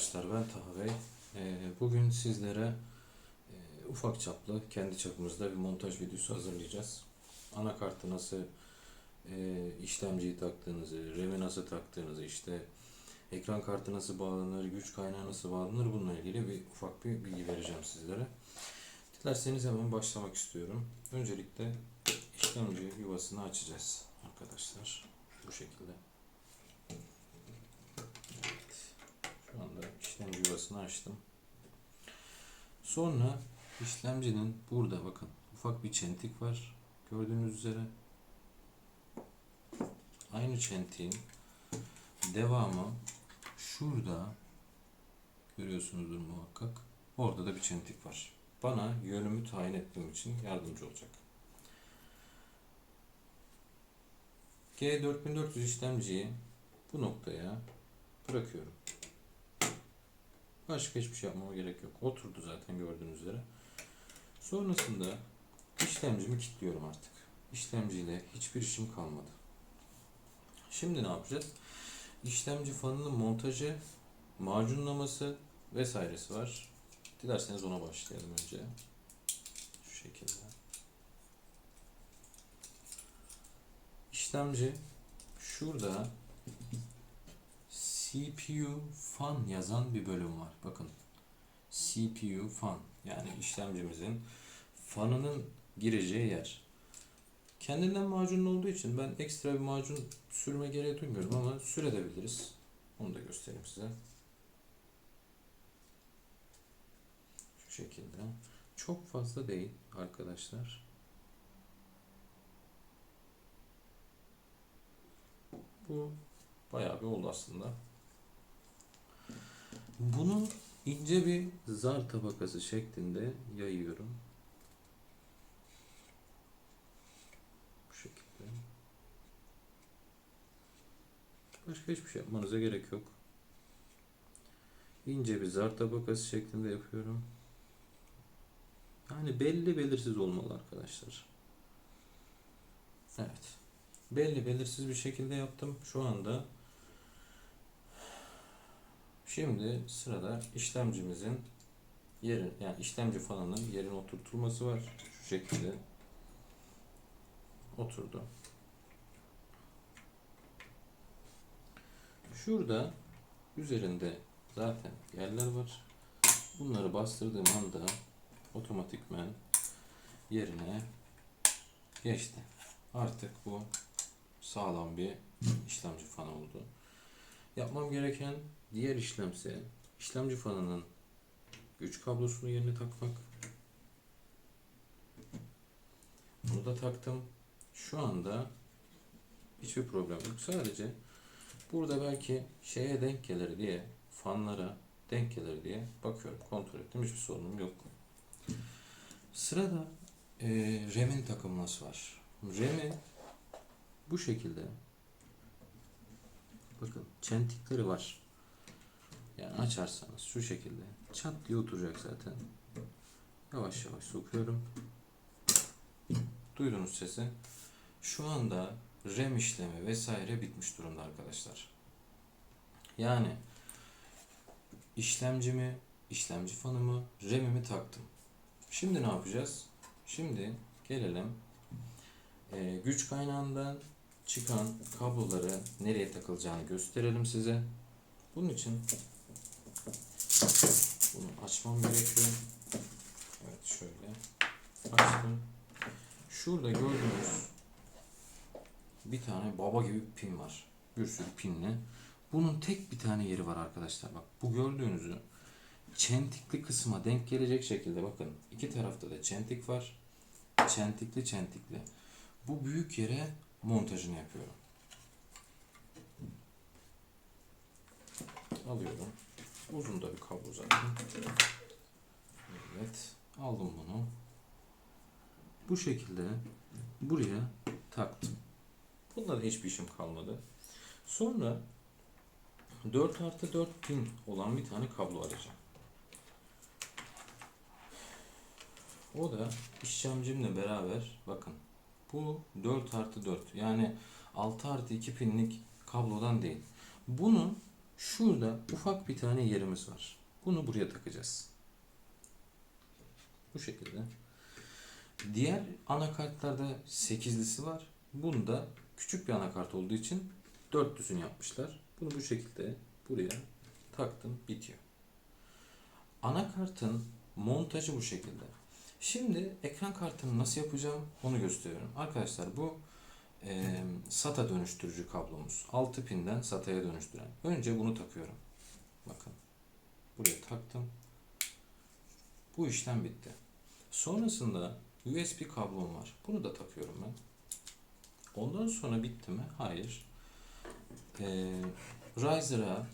arkadaşlar ben Taha Bey. Ee, Bugün sizlere e, ufak çaplı kendi çapımızda bir montaj videosu hazırlayacağız. Anakartı nasıl e, işlemciyi taktığınızı, RAM'i nasıl taktığınızı, işte ekran kartı nasıl bağlanır, güç kaynağı nasıl bağlanır bununla ilgili bir ufak bir bilgi vereceğim sizlere. Dilerseniz hemen başlamak istiyorum. Öncelikle işlemci yuvasını açacağız arkadaşlar. Bu şekilde. Şu anda yuvasını açtım. Sonra işlemcinin burada bakın ufak bir çentik var. Gördüğünüz üzere. Aynı çentiğin devamı şurada görüyorsunuzdur muhakkak. Orada da bir çentik var. Bana yönümü tayin etmem için yardımcı olacak. G4400 işlemciyi bu noktaya bırakıyorum. Başka hiçbir şey yapmama gerek yok. Oturdu zaten gördüğünüz üzere. Sonrasında işlemcimi kilitliyorum artık. İşlemciyle hiçbir işim kalmadı. Şimdi ne yapacağız? İşlemci fanının montajı, macunlaması vesairesi var. Dilerseniz ona başlayalım önce. Şu şekilde. İşlemci şurada CPU fan yazan bir bölüm var. Bakın. CPU fan yani işlemcimizin fanının gireceği yer. Kendinden macunlu olduğu için ben ekstra bir macun sürme gereği duymuyorum ama sürebiliriz. Onu da göstereyim size. Şu şekilde. Çok fazla değil arkadaşlar. Bu bayağı bir oldu aslında. Bunu ince bir zar tabakası şeklinde yayıyorum. Bu şekilde. Başka hiçbir şey yapmanıza gerek yok. İnce bir zar tabakası şeklinde yapıyorum. Yani belli belirsiz olmalı arkadaşlar. Evet. Belli belirsiz bir şekilde yaptım. Şu anda Şimdi sırada işlemcimizin yeri yani işlemci fanının yerine oturtulması var. Şu şekilde oturdu. Şurada üzerinde zaten yerler var. Bunları bastırdığım anda otomatikmen yerine geçti. Artık bu sağlam bir işlemci fanı oldu. Yapmam gereken diğer işlemse işlemci fanının güç kablosunu yerine takmak. Bunu da taktım. Şu anda hiçbir problem yok. Sadece burada belki şeye denk gelir diye fanlara denk gelir diye bakıyorum. Kontrol ettim. Hiçbir sorunum yok. Sırada e, RAM'in takılması var. RAM'i bu şekilde bakın çentikleri var. Yani açarsanız şu şekilde çat diye oturacak zaten. Yavaş yavaş sokuyorum. Duydunuz sesi. Şu anda RAM işlemi vesaire bitmiş durumda arkadaşlar. Yani işlemcimi, işlemci fanımı, RAM'imi taktım. Şimdi ne yapacağız? Şimdi gelelim e, güç kaynağından çıkan kabloları nereye takılacağını gösterelim size. Bunun için bunu açmam gerekiyor. Evet şöyle açtım. Şurada gördüğünüz bir tane baba gibi pin var. Bir sürü pinli. Bunun tek bir tane yeri var arkadaşlar. Bak bu gördüğünüzü çentikli kısma denk gelecek şekilde bakın. iki tarafta da çentik var. Çentikli çentikli. Bu büyük yere montajını yapıyorum. Alıyorum. Uzun da bir kablo zaten. Evet. Aldım bunu. Bu şekilde buraya taktım. Bunda da hiçbir işim kalmadı. Sonra 4 artı 4 pin olan bir tane kablo alacağım. O da işlemcimle beraber bakın bu 4 artı 4 yani 6 artı 2 pinlik kablodan değil. Bunu Şurada ufak bir tane yerimiz var. Bunu buraya takacağız. Bu şekilde. Diğer anakartlarda 8'lisi var. Bunda küçük bir anakart olduğu için dörtlüsünü yapmışlar. Bunu bu şekilde buraya taktım bitiyor. Anakartın montajı bu şekilde. Şimdi ekran kartını nasıl yapacağım onu gösteriyorum. Arkadaşlar bu e, SATA dönüştürücü kablomuz. 6 pinden SATA'ya dönüştüren. Önce bunu takıyorum. Bakın. Buraya taktım. Bu işlem bitti. Sonrasında USB kablom var. Bunu da takıyorum ben. Ondan sonra bitti mi? Hayır. Ee, Riser'a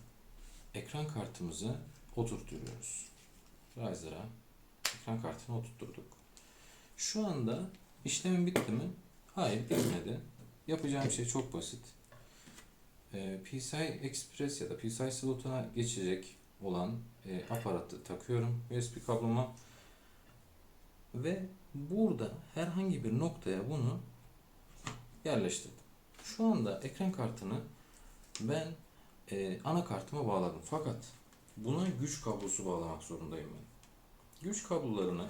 ekran kartımızı oturtuyoruz. Riser'a ekran kartını oturtturduk. Şu anda işlemim bitti mi? Hayır bitmedi. Yapacağım şey çok basit. Ee, PCI Express ya da PCI slotuna geçecek olan e, aparatı takıyorum USB kabloma ve burada herhangi bir noktaya bunu yerleştirdim. Şu anda ekran kartını ben e, anakartıma bağladım. Fakat buna güç kablosu bağlamak zorundayım ben. Güç kablolarını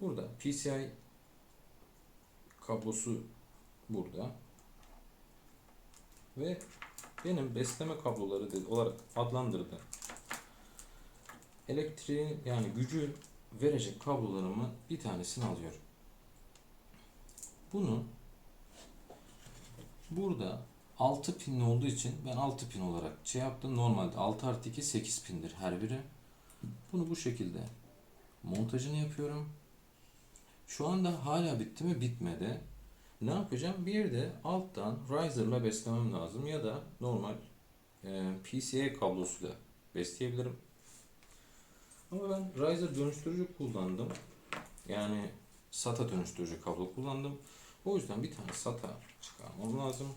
burada PCI kablosu burada ve benim besleme kabloları olarak adlandırdı. Elektriği yani gücü verecek kablolarımı bir tanesini alıyorum. Bunu burada 6 pinli olduğu için ben 6 pin olarak şey yaptım. Normalde 6 artı 2 8 pindir her biri. Bunu bu şekilde montajını yapıyorum. Şu anda hala bitti mi? Bitmedi. Ne yapacağım? Bir de alttan riser'la beslemem lazım ya da normal e, PCA kablosuyla besleyebilirim. Ama ben riser dönüştürücü kullandım. Yani SATA dönüştürücü kablo kullandım. O yüzden bir tane SATA çıkarmam lazım.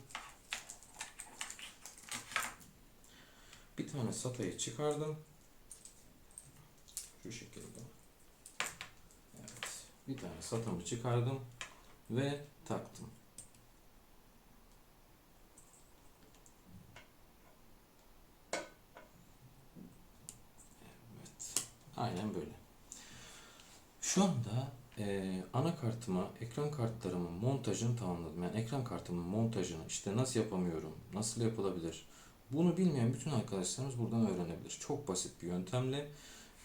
Bir tane SATA'yı çıkardım. Şu şekilde. Evet. Bir tane SATA'mı çıkardım ve taktım. Evet. Aynen böyle. Şu anda eee anakartıma, ekran kartlarımın montajını tamamladım. Yani ekran kartımın montajını işte nasıl yapamıyorum, nasıl yapılabilir? Bunu bilmeyen bütün arkadaşlarımız buradan öğrenebilir. Çok basit bir yöntemle.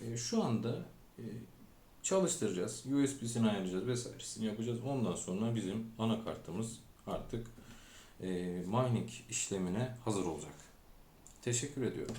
Eee, şu anda eee, çalıştıracağız. USB'sini ayarlayacağız vesairesini yapacağız. Ondan sonra bizim anakartımız artık e, mining işlemine hazır olacak. Teşekkür ediyorum.